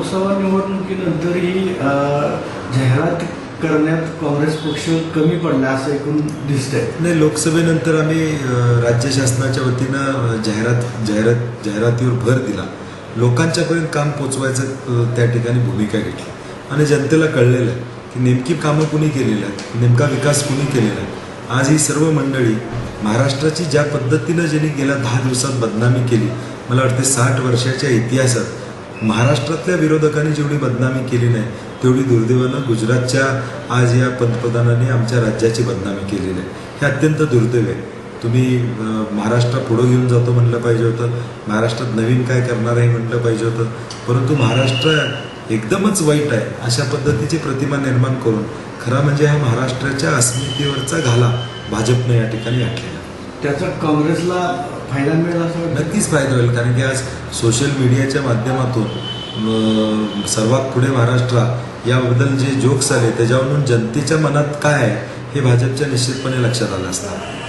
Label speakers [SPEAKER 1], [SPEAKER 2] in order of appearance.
[SPEAKER 1] लोकसभा निवडणुकीनंतरही जाहिरात करण्यात काँग्रेस पक्ष कमी पडला असं एकूण दिसतंय.
[SPEAKER 2] नाही लोकसभेनंतर आम्ही राज्य शासनाच्या वतीनं जाहिरात जाहिरात जाहिरातीवर भर दिला. लोकांच्यापर्यंत काम पोचवायचं त्या ठिकाणी भूमिका घेतली. आणि जनतेला कळलेलं आहे की नेमकी कामं कुणी केलेलं आहे नेमका विकास कुणी केलेला आहे. आज ही सर्व मंडळी महाराष्ट्राची ज्या पद्धतीनं ज्यांनी गेल्या दहा दिवसात बदनामी केली मला वाटते साठ वर्षाच्या इतिहासात महाराष्ट्रातल्या विरोधकांनी जेवढी बदनामी केली नाही तेवढी दुर्दैवानं गुजरातच्या आज या पंतप्रधानांनी आमच्या राज्याची बदनामी केलेली आहे. हे अत्यंत दुर्दैव आहे. तुम्ही महाराष्ट्र पुढं घेऊन जातो म्हणलं पाहिजे होतं. महाराष्ट्रात नवीन काय करणार आहे म्हटलं पाहिजे होतं. परंतु महाराष्ट्र एकदमच वाईट आहे अशा पद्धतीची प्रतिमा निर्माण करून खरा म्हणजे हा महाराष्ट्राच्या अस्मितेवरचा घाला भाजपनं या ठिकाणी आटलेला आहे.
[SPEAKER 1] त्याचा काँग्रेसला फायदा मिळेल असं
[SPEAKER 2] नक्कीच फायदा होईल कारण की आज सोशल मीडियाच्या माध्यमातून सर्वात पुढे महाराष्ट्र याबद्दल जे जोक्स आले त्याच्यावरून जनतेच्या मनात काय आहे हे भाजपच्या निश्चितपणे लक्षात आलं असतं.